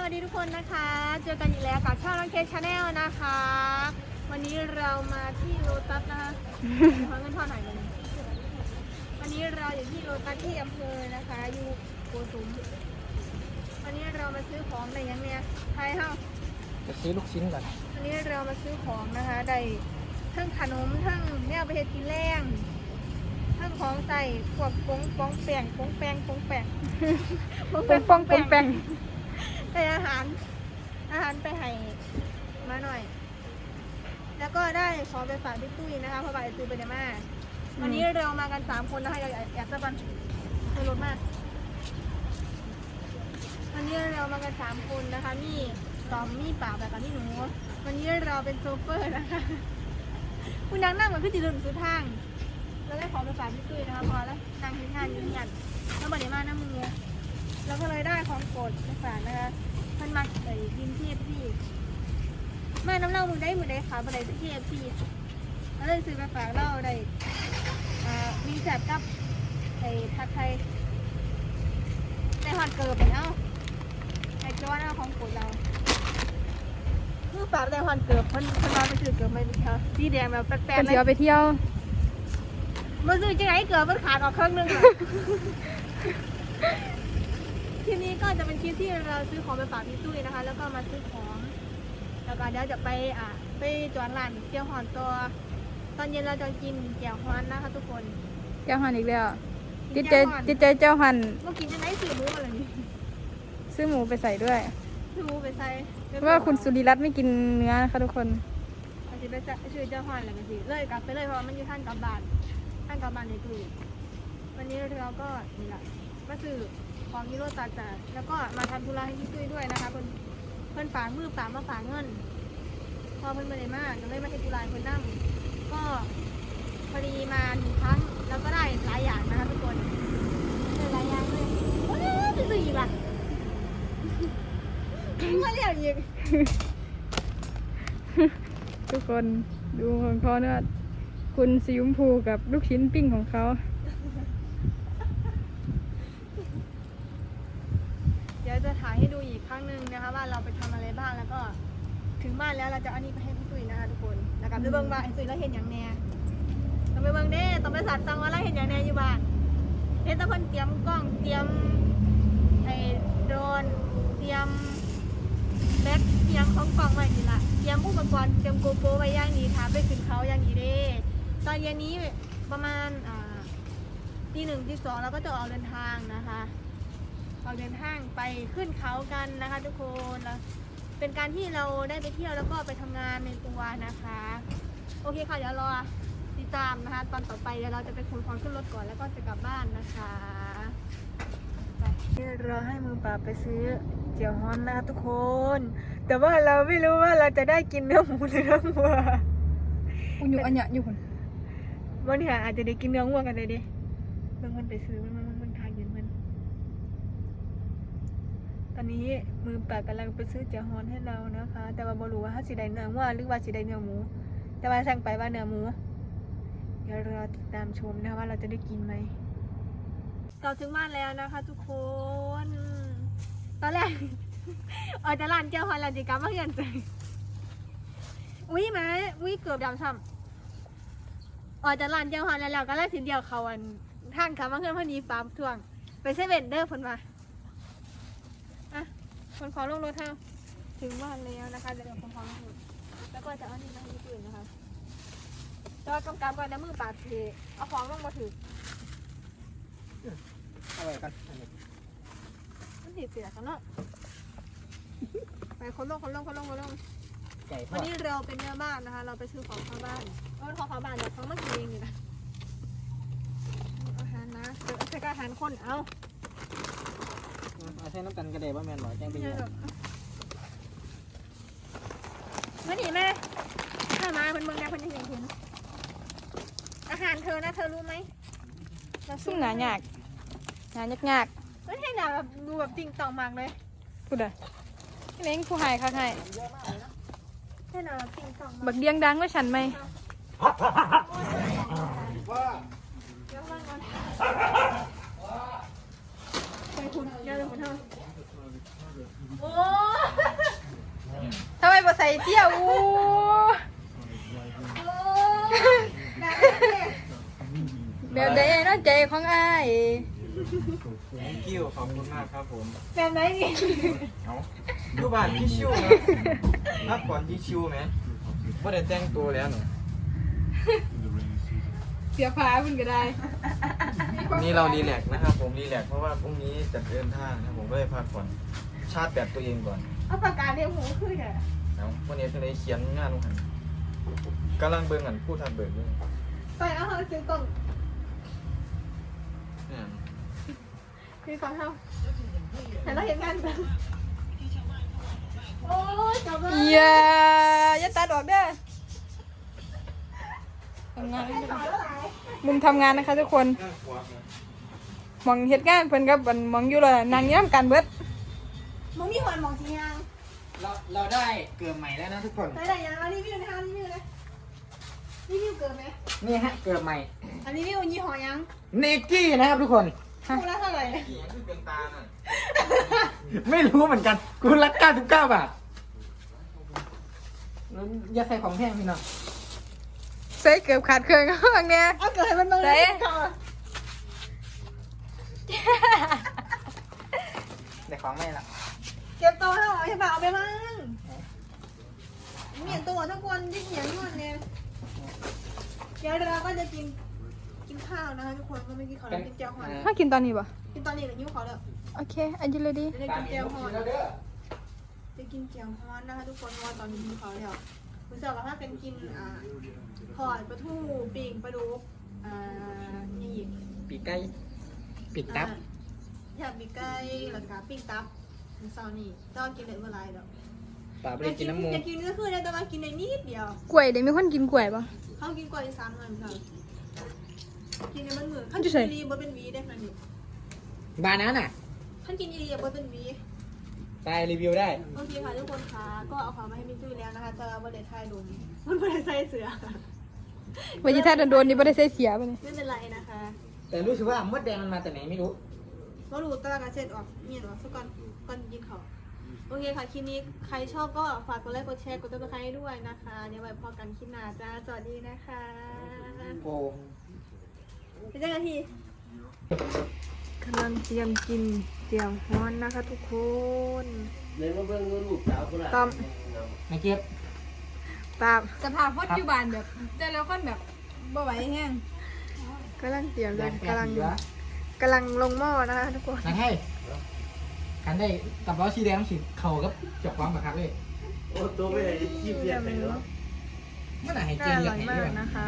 สวัสดีทุกคนนะคะ เจอกันอีกแล้วกับช่องน้องเคชาแนลนะคะ วันนี้เรามาที่โลตัสนะคะขอเงินทอนหน่อยหนึงวันนี้เราอยู่ที่โลตัสที่อำเภอนะคะ อยู่โกสุม วันนี้เรามาซื้อของอะไรยังเนี่ยไทยเฮาจะซื้อลูกชิ้นก่อนวันนี้เรามาซื้อของนะคะ ได้ทั้งขนมทั้งเนี่ยไปเฮ็ดกินแรงทั้งของใส่พวกปงปองแป้งปงแป้งปงแป้งปงปองปงแปง ได้อาหาร อาหารไปให้มาหน่อย แล้วก็ได้ของไปฝากพี่ตุ้ยนะคะเพราะว่าไอตุ้ยไปเนี่ยมาวันนี้เรามากันสามคนนะคะอยากอยากจะบันเคยรถมากวันนี้เรามากันสามคนนะคะนี่ตอมมี่ป่าแบบกับนี่หนูวันนี้เราเป็นโซเฟอร์นะคะคุณนังนั่งเหมือนพี่จิรุนสุดทางแล้วได้ของไปฝากพี่ตุ้ยนะคะพอแล้วนั่งที่งานอยืนยันแล้วบันนี้มาหน้ามือแล้วก็เลยได้ของโปรดไปฝากนะคะ มันมาไอ้ยินที่พี่มาน้ำเล่ามือได้มือได้ค่ะบันไดที่พี่แล้วเลยซื้อไปฝากเล่าได้อ่ามีแสบกับไอ้ผัดไทยในหอดเกิบไปเอ้าไอ้จอนเอาของโปรดเราคือฝากในหอดเกิบเพิ่นเพิ่นมาไปซื้อเกิบไปค่ะสีแดงแบบแปลเป็กนๆเลเที่ยวยไปเที่ยว มาซื้อจะไหนเกิบมันขาดออกครึ่งหนึงอะ คลิปนี้ก็จะเป็นคลิปที่เราซื้อของไปฝากพี่ตุ้ยนะคะ แล้วก็มาซื้อของแล้วก็เดี๋ยวจะไปอะไปจวนร้านเจียวหอนตัว ตอนเย็นเราจะกินแจ่วฮอนนะคะทุกคนเจ้าหันอีกแล้วกิจินตใจแจ่วฮอนจิตใจเจ้าหันเมื่อกี้จะได้สื่อรู้อะไรนี่ซื้อหมูไปใส่ด้วยซื้อหมูไปใส่เพราะว่าคุณสุริรัตน์ไม่กินเนื้อนะคะทุกคนอาจจะไปใส่ชื่อเจ้าฮอนอะไรกันสิเลยกลับไปเลยเพราะว่ามันอยู่ท่านกลับบ้านท่านกลับบ้านในตุ้ยวันนี้เราก็นี่แหละมาซื้อ ของยูโรตาจ่าแล้วก็มาทำธุระให้พี่ตุ้ยด้วยนะคะเพิ่นเพิ่นฝากมือฝากมาฝากเงิน พอเพิ่นมาได้มากก็เลยมาเฮ็ดธุระให้เพิ่นนั่งก็พอดีมาหนึ่งครั้งแล้วก็ได้หลายอย่างนะคะทุกคนได้หลายอย่างเลยว้าวจะซื้ออีกล่ะมาเรียกอีกทุกคนดูของเขาเนื้อคุณสีชมพูกับลูกชิ้นปิ้งของเขา เดี๋ยวจะ ถ่ายให้ดูอีกครั้งหนึ่งนะคะว่าเราไปทำอะไรบ้างแล้วก็ถึงบ้านแล้วเราจะเอาอันนี้ไปให้พี่ตุ้ยนะคะทุกคนแล้วก็ไปเบิ่งว่าไอ้ตุ้ยเราเห็นอย่างแน่ต้องไปเบิ่งเด้ต้องไปสัตว์ตังว่าเราเห็นอย่างแน่อยู่บ้านเห็นแตะเพิ่นเตรียมกล้องเตรียมไอ้โดรนเตรียมแบ็คเตรียมของกล่องไว้นี่ละเตรียมอุปกรณ์เตรียมโกโปรไว้อย่างนี้ค่ะไปขึ้นเขาอย่างนี้เด้ตอนเย็นนี้ประมาณอ่าตีหนึ่งตีสองเราก็จะออกเดินทางนะคะ ออกเดินทางไปขึ้นเขากันนะคะ ทุกคนแล้วเป็นการที่เราได้ไปเที่ยวแล้วก็ไปทำงานในตัวนะคะ โอเคค่ะเดี๋ยวรอติดตามนะคะ ตอนต่อไปเดี๋ยวเราจะไปขนของขึ้นรถก่อนแล้วก็จะกลับบ้านนะคะไปรอให้มือปราบไปซื้อเจียวฮอนนะคะทุกคน แต่ว่าเราไม่รู้ว่าเราจะได้กินเนื้อหมูหรือเนื้อวัวคุณอยู่อันเนี้ยอยู่คนวันนี้อาจจะได้กินเนื้อวัวกันเลยดิเบิ่งมันไปซื้อมันมันมันมันทายเงินมัน ตอนนี้มือปากกำลังไปซื้อเจียฮอนให้เรานะคะ แต่ว่าบ่รู้ว่าถ้าสิได้เนื้อวัวหรือว่าสิได้เนื้อหมู แต่ว่าสั่งไปว่าเนื้อหมู เดี๋ยวรอติดตามชมนะคะว่าเราจะได้กินไหมเราถึงบ้านแล้วนะคะทุกคน ตอนแรกออกจากร้านเจียฮอนแล้วจิกลับมาเฮือนเลยอุ้ยมาอุ้ยเกือบดำซ้ำออกจากร้านเจียฮอนแล้วเราก็เลยสิเดียวเขาอันทางขามาเฮือนพอดีฟาร์มทวง ไปเซเว่นเดอเพิ่นมา คนขอลงรถเท่าถึงบ้านแล้วนะคะเดี๋ยวคนขอลงรถแล้วก็จะเอานี่มาให้ที่อื่นนะคะจอยกำกับก่อนนะมือปาดเทเอาของลงมาถืออะไรกันอันนี้มันถีบเสียกันเนาะไปคนลงคนลงคนลงคนลงไก่ทวัอนดนี้เราเป็นแม่บ้านนะคะ เราไปซื้อของเข้าบ้านเออของเข้าบ้านเดี๋ยวเขามากินเองอยู่นะอาหารนะเดี๋ยวใส่กระอาหารคนเอา เอาใช้น้ำกันกระเดบว่าแมนหรอแจ้งไปไม่เยใช่อะหรอกมาหนีแม่ถ้ามาเพิ่นเมืองนะเพิ่นยังเห็นอาหารเธอนะเธอรู้ไหมเราซุ่มหนาหยากหนายากยากไม่ใช่หนาแบบดูแบบจริงต่องมากเลยพูดอะนี่เล้งผู้ใหายค่ะให้ใช่หนาแบบจริงต่องมาบักกเดียงดังว่าฉันไหมเดี๋ยวมาก่อนไป คุณเดี๋ยวเดี๋ยวคุณเท่าโอ้ยเตี้ยอู้แบบไหนเนี่ยแบบใดเนาะใจของอ้ายคิวขอบคุณมากครับผมแบบไหนนี่เอาดูบ้านที่ชิวนะพักก่อนที่ชิวไหมว่าได้แต่งตัวแล้วหนูเสียผ้าเพิ่นก็ได้ วันนี้เรารีแลกซ์นะครับผมรีแลกซ์เพราะว่าพรุ่งนี้จะเดินทางนะครับผมก็เลยพักผ่อนชาร์จแบตตัวเองก่อนเอาปากกาเรียกหูขึ้นอะเอาวันนี้จะได้เขียนงานลงหันกำลังเบิ่งกันพูดทับเบิกด้วยไปเอาเขาซื้อกล่องเนี่ยซื้อกล่องเขาแต่เราเห็นงานกันโอ้ยจบแล้ว อย่าอย่าตัดออกเด้อ ทำงานไม่ต่อแล้วหลายมุมทำงานนะคะทุกคนงานขวาหมองเฮ็ดงานเพิ่นกับบันหมองอยู่เลยนางย้ำกันเบิดมึงมีหัวหมองสียางเราเราได้เกิดใหม่แล้วนะทุกคนไหนไหนยังเอารีวิวนะคะรีวิวเลยรีวิวเกิดไหมนี่ฮะเกิดใหม่ อันนี้รีวิวยี่ห้อยังเนกี้นะครับทุกคนคู่ละเท่าไหร่เขียนคือเป็นตาน่ะไม่รู้เหมือนกันกูรัก99บาทอย่าใส่ของแพงพี่น้อง ใส่เกือบขาดเครื่องข้างเนี่ยเอาเกิดให้มันมาไหนเลยก่อนได้ของไม่ละเก็บตัวให้หน่อยใช่ป่ะเอาไปมั่งเหมียนตัวทุกคนยิ่งเหนียวนวดเนี่ยเดี๋ยวเราก็จะกินกินข้าวนะคะทุกคนก็ไม่กินข้าวแล้วกินเจียวฮอนถ้ากินตอนนี้ป่ะกินตอนนี้แหละยิ้วขอแล้วโอเคอันนี้เลยดิจะได้กินเจียวฮอนจะกินเจียวฮอนนะคะทุกคนเพราะว่าตอนนี้ยิ้วขอแล้ว คุณเสี่ยวกับถ้าเป็นกินอ่าทอดปลาทูปิ่งปลาดุกอ่านี่อีกปีกไก่ปิดตับ อ่าอยากมีไก่แล้วก็ปิ้งตับมื้อเช้านี่ต้องกินเลยเมื่อไรดอกป่าไม่ได้กินน้ำมูอยากกินก็คือได้แต่ว่ากินในนิดเดียว กล้วยเดี๋ยวมีคนกินกล้วยป่ะเขากินกว่าที่สามเงินค่ะกินในมันเหมือนขั้นจะกินใส่อีรีบดเป็นหวีได้ขนาดนี้บานั้นน่ะขั้นกินอีรีบดเป็นหวี ไปรีวิวได้ โอเคค่ะทุกคนคะก็เอาของมาให้มินตุ้ยแล้วนะคะแต่ว่าบริไทยดุมมันบริไทยเสือ วันที่ถ้าโดนๆนี่บ่ได้ใส่เสียป่ะเนี่ยไม่เป็นไรนะคะแต่รู้สึกว่ามดแดงมันมาจากไหนไม่รู้ก็รู้ตารางการเสร็จออกเมียนออกสักก่อนก่อนกินเขาวโอเคค่ะ คลิปนี้ใครชอบก็ฝากกดไลค์กดแชร์กดติดตามให้ด้วยนะคะเดี๋ยวไว้พอกันคลิปหน้าจ้าสวัสดีนะคะโอ้ไปเจอกันทีกำลังเตรียมกิน เตรียมฮ้อนนะคะทุกคนตอมไม่เก็บตามสภาพปัจจุบันแบบแต่แล้วคนแบบบ่ไหวแห้งกำลังเตรียมเลยแปกำลังเหลือกำลังลงหม้อนะคะทุกคนนังให้กันได้กับล้อสีแดงสิเข่ากับจับความบักคักเลยเยี่ยมเนาะมันไหนให้เจน่านอเรียร่กอยไหนมาด้วกยนะคะฮะ